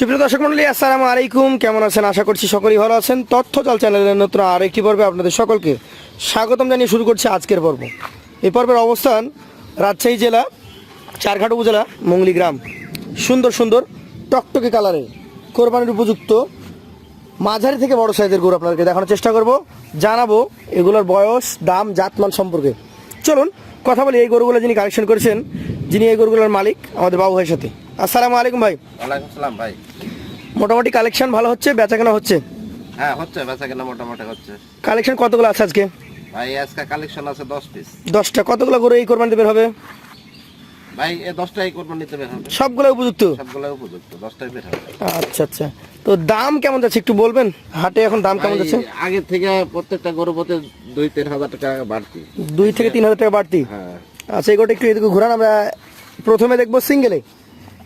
সুপ্রিয় দর্শক মন্ডলী, আসসালামু আলাইকুম। কেমন আছেন? আশা করছি সকলেই ভালো আছেন। তথ্য চাল চ্যানেলের নতুন আরেকটি পর্বে আপনাদের সকলকে স্বাগতম জানিয়ে শুরু করছি আজকের পর্ব। এই পর্বের অবস্থান রাজশাহী জেলা, চারঘাট উপজেলা, মঙ্গলি গ্রাম। সুন্দর সুন্দর, টকটকে কালারে কোরবানির উপযুক্ত মাঝারি থেকে বড় সাইজের গরু আপনাদেরকে দেখানোর চেষ্টা করব। জানাব এগুলোর বয়স, দাম, জাতমান সম্পর্কে। চলুন, কথা বলি এই গরুগুলো যিনি কালেকশন করেছেন, যিনি এই গরুগুলোর মালিক, আমাদের বাবু ভাইয়ের সাথে। আসসালামু আলাইকুম ভাই। ওয়ালাইকুম সালাম ভাই। মোটামুটি কালেকশন ভালো হচ্ছে বেচা কেনা হচ্ছে? হ্যাঁ হচ্ছে বেচা কেনা মোটামুটি হচ্ছে। কালেকশন কতগুলো আছে আজকে? ভাই আজকে কালেকশন আছে দশ পিস দশটা। কতগুলো গরু এই কোরবানিতে বের হবে? ভাই এই দশটাই করব নিতে বের হবে। সবগুলো উপযুক্ত? সবগুলো উপযুক্ত দশটাই বের হবে। আচ্ছা আচ্ছা। তো দাম কেমন যাচ্ছে একটু বলবেন? হাটে এখন দাম কেমন যাচ্ছে? আগের থেকে প্রত্যেকটা গরু দুই তিন হাজার টাকা বাড়তি। দুই থেকে তিন হাজার টাকা বাড়তি? হ্যাঁ। আচ্ছা এগুলো একটু এদিকে ঘুরান আমরা প্রথমে দেখব সিঙ্গেলে।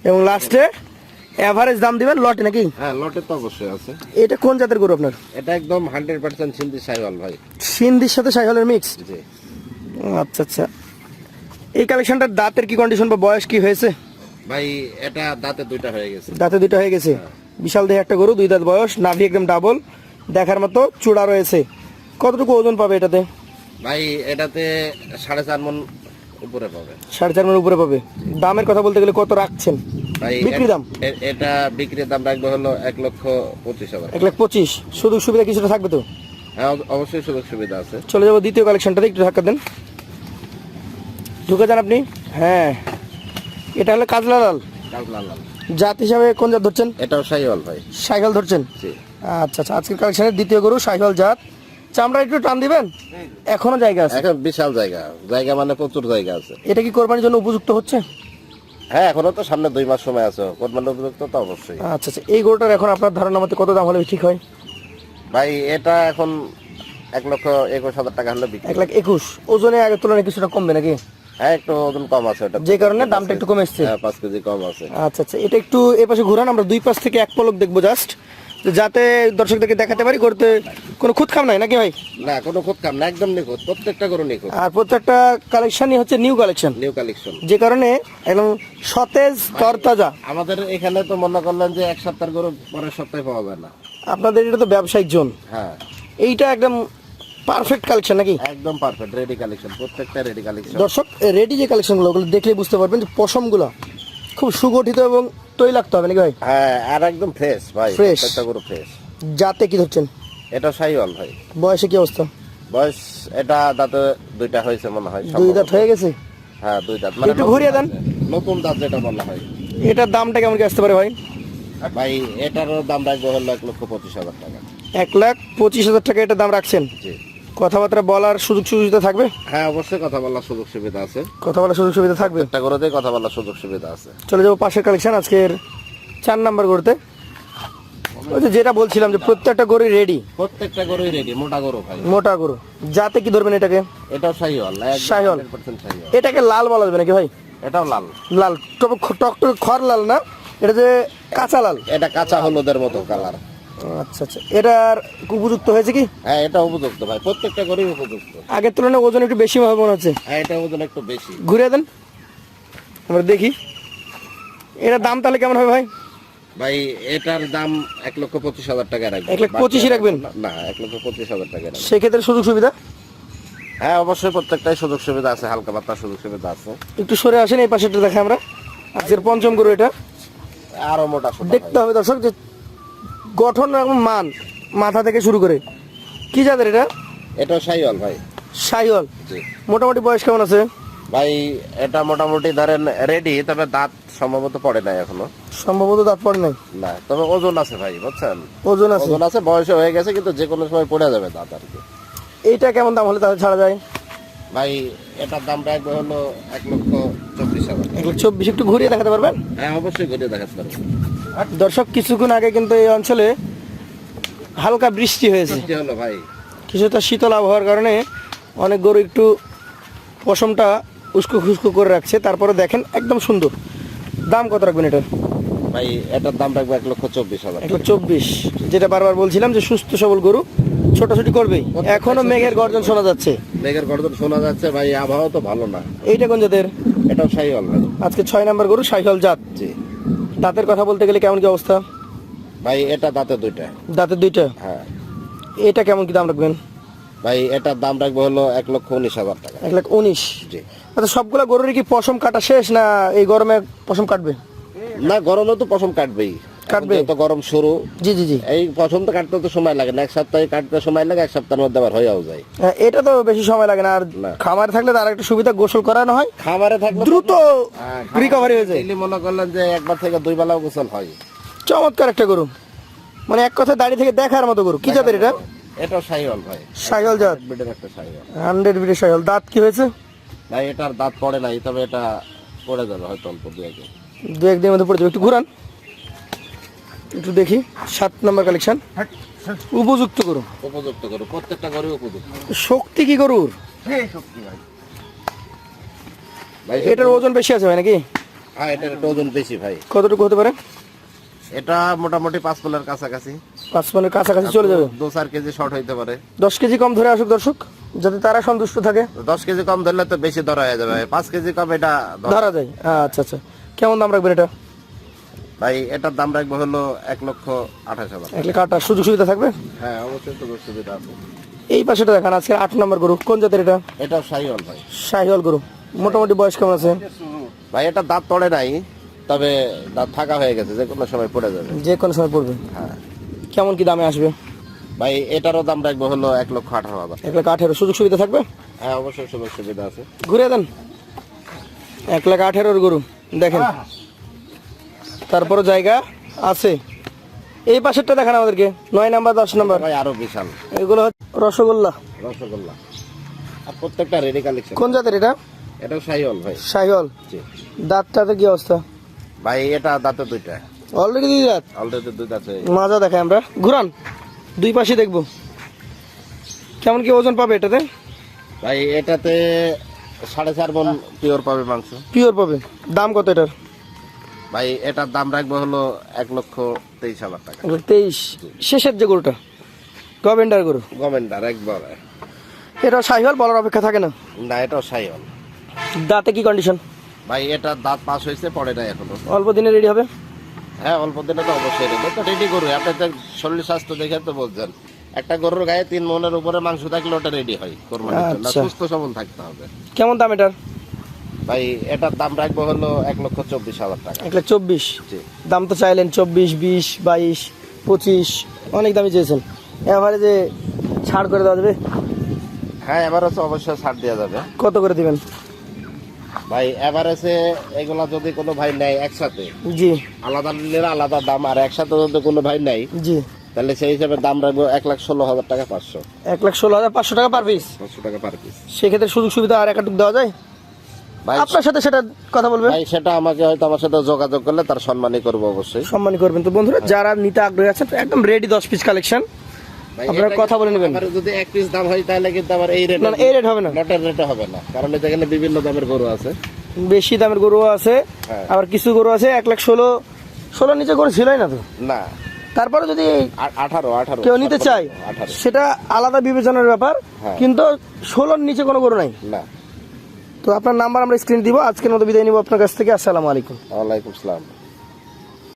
এবং লাস্টে অ্যাভারেজ দাম দিবেন লটে নাকি? হ্যাঁ লটে তো অবশ্যই আছে। এটা কোন জাতের গরু আপনার? এটা একদম হান্ড্রেড পার্সেন্ট সিন্ধি সাইওয়াল ভাই। সিন্ধির সাথে সাইহলের মিক্স জি। আচ্ছা আচ্ছা। এই কালেকশনটার দাঁতের কি কন্ডিশন বা বয়স কি হয়েছে? ভাই এটা দাঁতে দুইটা হয়ে গেছে। দাঁতে দুইটা হয়ে গেছে। বিশাল দেহে একটা গরু দুই দাঁত বয়স নাভি একদম ডাবল দেখার মতো চূড়া রয়েছে। কতটুকু ওজন পাবে এটাতে? ভাই এটাতে সাড়ে চার মন উপরে পাবে সাড়ে চার মনের উপরে পাবে। দামের কথা বলতে গেলে কত রাখছেন? বিক্রি দাম? এটা বিক্রির দাম রাখবে হলো এক লক্ষ পঁচিশ হাজার। এক লাখ পঁচিশ। সুযোগ সুবিধা কিছুটা থাকবে তো? হ্যাঁ অবশ্যই সুযোগ সুবিধা আছে। চলে যাব দ্বিতীয় কালেকশনটাতে একটু ধাক্কা দেন। ঢুকে যান আপনি। হ্যাঁ। এটা হলো কাজলা লাল কাজলা লাল জাত হিসাবে কোন জাত ধরছেন? এটাও সাইওয়াল ভাই। সাইকেল ধরছেন? আচ্ছা আচ্ছা আজকের কালেকশনের দ্বিতীয় গরু সাইকেল জাত। চামড়া একটু টান দিবেন? এখনও জায়গা আছে? এখন বিশাল জায়গা। জায়গা মানে প্রচুর জায়গা আছে। এটা কি কোরবানির জন্য উপযুক্ত হচ্ছে? হ্যাঁ এখনও তো সামনে দুই মাস সময় আছে। কোরবানির উপযুক্ত তো অবশ্যই। আচ্ছা আচ্ছা। এই গরুটার এখন আপনার ধারণা মতে কত দাম হলে ঠিক হয়? ভাই এটা এখন এক লক্ষ একুশ হাজার টাকা হলে বিক্রি এক লাখ একুশ। ওজনে আগের তুলনায় কিছুটা কমবে নাকি? হ্যাঁ একটু ওজন কম আছে। এটা যে কারণে দামটা একটু কমে এসছে। হ্যাঁ পাঁচ কেজি কম আছে। আচ্ছা আচ্ছা। এটা একটু এ পাশে ঘুরান আমরা দুই পাশ থেকে এক পলক দেখব জাস্ট যাতে দর্শকদেরকে দেখাতে পারি করতে কোনো খুদ খাম নাই নাকি ভাই? না কোনো খুব কাম না একদম নিখুঁত প্রত্যেকটা গরু নিখুঁত। আর প্রত্যেকটা কালেকশনই হচ্ছে নিউ কালেকশন নিউ কালেকশন যে কারণে একদম সতেজ তরতাজা। আমাদের এখানে তো মনে করলেন যে এক সপ্তাহের গরু পরের সপ্তাহে পাওয়া যায় না। আপনাদের এটা তো ব্যবসায়িক জোন। হ্যাঁ। এইটা একদম পারফেক্ট কালেকশন নাকি? একদম পারফেক্ট রেডি কালেকশন প্রত্যেকটা রেডি কালেকশন দর্শক রেডি যে কালেকশনগুলো ওগুলো দেখলেই বুঝতে পারবেন যে পশমগুলো খুব সুগঠিত এবং তৈলাক্ত হবে নাকি ভাই? হ্যাঁ আর একদম ফ্রেশ ভাই Fresh। প্রত্যেকটা গরু ফ্রেশ যাতে কি ধরছেন? এটা সাইওয়াল ভাই। বয়সে কি অবস্থা? বয়স এটা দাঁতে দুইটা হয়েছে মনে হয় দুই সম্ভবত। দাঁত হয়ে গেছে? হ্যাঁ দুই দাঁত। একটু নতুন ঘুরিয়ে দেন। দাঁত। নতুন দাঁত যেটা বলা হয়। এটার দামটা কেমন কি আসতে পারে ভাই? ভাই এটারও দাম রাখব হলো এক লক্ষ পঁচিশ হাজার টাকা। এক লাখ পঁচিশ হাজার টাকা এটার দাম রাখছেন? জি। কথাবার্তা বলার সুযোগ সুবিধা থাকবে? হ্যাঁ অবশ্যই কথা বলার সুযোগ সুবিধা আছে। কথা বলার সুযোগ সুবিধা থাকবে? একটা গরুতেই কথা বলার সুযোগ সুবিধা আছে। চলে যাব পাশের কালেকশন আজকের চার নাম্বার গরুতে। ওই যে যেটা বলছিলাম যে প্রত্যেকটা গরু রেডি প্রত্যেকটা গরুই রেডি মোটা গরু ভাই। মোটা গরু। যাতে কি ধরবেন এটাকে? এটাও শাহিওয়াল শাহিওয়াল এটাকে লাল বলা যাবে নাকি ভাই? এটাও লাল। লাল। টক টক খড় লাল না? এটা যে কাঁচা লাল। এটা কাঁচা হলুদের মতো কালার আচ্ছা আচ্ছা। এটার উপযুক্ত হয়েছে কি? হ্যাঁ এটা উপযুক্ত ভাই প্রত্যেকটা গরুই উপযুক্ত। আগের তুলনায় ওজন একটু বেশি হবে মনে হচ্ছে। হ্যাঁ এটা ওজন একটু বেশি। ঘুরে দেন। আমরা দেখি। এটার দাম তাহলে কেমন হবে ভাই? ভাই এটার দাম এক লক্ষ পঁচিশ হাজার টাকা রাখবেন। এক লাখ পঁচিশই রাখবেন? না এক লক্ষ পঁচিশ হাজার টাকা রাখবেন। সেক্ষেত্রে সুযোগ সুবিধা? হ্যাঁ অবশ্যই প্রত্যেকটাই সুযোগ সুবিধা আছে হালকা পাতলা সুযোগ সুবিধা আছে। একটু সরে আসেন এই পাশেটা দেখে আমরা। আজকের পঞ্চম গরু এটা। আরও মোটা দেখতে হবে দর্শক যে গঠন এবং মান মাথা থেকে শুরু করে। কি জাতের এটা? ভাই। এটাও শাহিওয়াল ভাই জি। মোটামুটি বয়স কেমন আছে? ভাই এটা মোটামুটি ধরেন রেডি তবে দাঁত সম্ভবত পড়ে নাই এখনও। সম্ভবত দাঁত পড়ে নাই? না তবে ওজন আছে ভাই বুঝছেন? ওজন আছে। ওজন আছে বয়স হয়ে গেছে কিন্তু যে কোনো সময় পড়ে যাবে দাঁত আর কি। এইটা কেমন দাম হলে তাহলে ছাড়া যায়? ভাই এটার দাম রাখবে হলো এক লক্ষ চব্বিশ হাজার। এক লক্ষ চব্বিশ একটু ঘুরিয়ে দেখাতে পারবেন? হ্যাঁ অবশ্যই ঘুরিয়ে দেখাতে পারব। দর্শক কিছুক্ষণ আগে কিন্তু এই অঞ্চলে হালকা বৃষ্টি হয়েছে। কিছুটা শীতল আবহাওয়ার কারণে অনেক গরু একটু পশমটা উস্কো খুস্কো করে রাখছে। তারপরে দেখেন একদম সুন্দর। দাম কত রাখবেন এটার ভাই এটার দাম রাখবে এক লক্ষ চব্বিশ হাজার এক লাখ চব্বিশ। যেটা বারবার বলছিলাম যে সুস্থ সবল গরু ছোটাছুটি করবেই। এখনও মেঘের গর্জন শোনা যাচ্ছে। মেঘের গর্জন শোনা যাচ্ছে ভাই আবহাওয়া তো ভালো না। এইটা কোন জাতের? এটাও শাহিওয়াল ভাই। আজকে ছয় নাম্বার গরু জাত। জি। দাঁতের কথা বলতে গেলে কেমন কি অবস্থা? ভাই এটা দাঁতে দুইটা। দাঁতের দুইটা? হ্যাঁ। এটা কেমন কি দাম রাখবেন? ভাই এটার দাম রাখবে হলো এক লক্ষ উনিশ হাজার টাকা। এক লাখ উনিশ? জি। আচ্ছা সবগুলা গরুরই কি পশম কাটা শেষ না এই গরমে পশম কাটবে? না গরমে তো পশম কাটবেই। কাটবে? তো গরম শুরু জি জি জি। এই পশম তো কাটতে তো সময় লাগে না এক সপ্তাহে কাটতে সময় লাগে এক সপ্তাহের মধ্যে আবার হয়েও যায়। হ্যাঁ, এটা তো বেশি সময় লাগে না আর খামারে থাকলে তার একটা সুবিধা গোসল করানো হয় খামারে থাকলে দ্রুত হ্যাঁ, রিকভারি হয়ে যায়। daily মনে করলেন যে একবার থেকে দুই বেলাও গোসল হয়। চমৎকার একটা গরু। মানে এক কথা দাঁড়িয়ে থেকে দেখার মতো গরু। কি জাতের এটা? এটাও সাইওয়াল ভাই। সাইহল জাত। বিডের একটা সাইওয়াল হান্ড্রেড বিডি সাইহল। দাঁত কি হয়েছে? ভাই এটার দাঁত পড়ে নাই তবে এটা পড়ে যাবে হয়তো অল্প দু একে দু একদিনের মধ্যে পড়ে যাবে। একটু ঘুরান। একটু দেখি সাত নম্বর কালেকশন উপযুক্ত গরু। উপযুক্ত গরু প্রত্যেকটা গরু উপযুক্ত। শক্তি কি গরুর? ভাই। এটার ওজন বেশি আছে ভাই নাকি? হ্যাঁ এটার একটু ওজন বেশি ভাই। কতটুকু হতে পারে? এটা মোটামুটি পাঁচ পোলার কাছাকাছি। পাঁচ পনেরো কাছাকাছি চলে যাবে। দু চার কেজি শর্ট হইতে পারে। দশ কেজি কম ধরে আসুক দর্শক যাতে তারা সন্তুষ্ট থাকে। দশ কেজি কম ধরলে তো বেশি ধরা হয়ে যাবে পাঁচ কেজি কম এটা ধরা- ধরা যায়। আচ্ছা আচ্ছা। কেমন দাম রাখবেন এটা? ভাই এটার দাম রাখব হলো এক লক্ষ আঠাশ হাজার। এক লাখ আটার সুযোগ সুবিধা থাকবে? হ্যাঁ অবশ্যই তো সুবিধা আছে। এই পাশেটা দেখান আজকে আট নম্বর গরু। কোন জাতের এটা? এটাও সাইওয়াল ভাই। শাহিওয়াল গরু। মোটামুটি বয়স কেমন আছে? ভাই এটা দাঁত পড়ে নাই তবে দাঁত ফাঁকা হয়ে গেছে যে কোনো সময় পড়ে যাবে। যে কোনো সময় পড়বে। হ্যাঁ। কেমন কি দামে আসবে? ভাই এটারও দাম রাখব হলো এক লক্ষ আঠারো হাজার। এক লাখ আঠেরো। সুযোগ সুবিধা থাকবে? হ্যাঁ অবশ্যই সুযোগ সুবিধা আছে। ঘুরে দেন। এক লাখ আঠেরোর গরু। দেখেন। তারপরও জায়গা আছে। এই পাশেরটা দেখান আমাদেরকে নয় নাম্বার দশ নাম্বার। ভাই আরও বিশাল। এগুলো হচ্ছে রসগোল্লা। রসগোল্লা। আর প্রত্যেকটা রেডি কালেকশন কোন জাতের এটা? এটাও সাইওয়াল ভাই। শাহিওয়াল জি। দাঁতটাতে কি অবস্থা? ভাই এটা দাঁতে দুইটা। অলরেডি দুই দাঁত? অলরেডি দুই দাঁতে মাজা দেখাই আমরা। ঘুরান দুই পাশে দেখব। কেমন কি ওজন পাবে এটাতে? ভাই এটাতে সাড়ে চার মন পিওর পাবে মাংস। পিওর পাবে। দাম কত এটার? ভাই এটার দাম রাখব হলো এক লক্ষ তেইশ হাজার টাকা। তেইশ। শেষের যে গরুটা গভেন্ডার গরু? গভর্নমেন্টার একবার। এটা শাহিওয়াল বলার অপেক্ষা থাকে না? না এটাও সাইওয়াল দাঁতে কি কন্ডিশন ভাই এটার দাঁত পাস হয়েছে পড়ে নাই এখনও। অল্প দিনে রেডি হবে? হ্যাঁ অল্প দিনে তো অবশ্যই রেডি তো রেডি করবে আপনি তো শরীর স্বাস্থ্য দেখে তো বলছেন। একটা গরুর গায়ে তিন মনের উপরে মাংস থাকলে ওটা রেডি হয় কোরবানির জন্য আচ্ছা। সুস্থ সবল থাকতে হবে। কেমন দাম এটার? ভাই এটার দাম রাখব হলো এক লক্ষ চব্বিশ হাজার টাকা। এক লাখ চব্বিশ? জি। দাম তো চাইলেন চব্বিশ বিশ বাইশ পঁচিশ অনেক দামই চেয়েছেন। এভারেজে ছাড় করে দেওয়া যাবে? হ্যাঁ এভারেজে অবশ্যই ছাড় দেওয়া যাবে। কত করে দিবেন? ভাই এভারেজে এগুলা যদি কোনো ভাই নেয় একসাথে জি। আলাদা নিলে আলাদা দাম আর একসাথে যদি কোনো ভাই নেয় জি। তাহলে সেই হিসাবে দাম রাখব এক লাখ ষোলো হাজার টাকা পাঁচশো। এক লাখ ষোলো হাজার পাঁচশো টাকা পার পিস। পাঁচশো টাকা পার পিস। সেক্ষেত্রে সুযোগ সুবিধা আর একাটুক দেওয়া যায়? আপনার সাথে সেটা কথা বলবেন ভাই সেটা আমাকে হয়তো আমার সাথে যোগাযোগ করলে তার সম্মানই করব অবশ্যই। সম্মানী করবেন। তো বন্ধুরা যারা নিতে আগ্রহী আছেন একদম রেডি দশ পিস কালেকশন আপনারা কথা বলে নেবেন। যদি এক পিস দাম হয় তাহলে কিন্তু আবার এই রেট না এই রেট হবে না। লটের রেটে হবে না। কারণ এখানে বিভিন্ন দামের গরু আছে। বেশি দামের গরু আছে হ্যাঁ। আবার কিছু গরু আছে এক লাখ ষোলো ষোলোর নিচে গরু ছিলই না তো? না। তারপরে যদি আঠারো আঠারো কেউ নিতে চায় সেটা আলাদা বিবেচনার ব্যাপার। হ্যাঁ। কিন্তু ষোলোর নিচে কোনো গরু নাই। না। তো আপনার নাম্বার আমরা স্ক্রিন দিব, আজকের মতো বিদায় নিব আপনার কাছ থেকে, আসসালামু আলাইকুম। ওয়ালাইকুম সালাম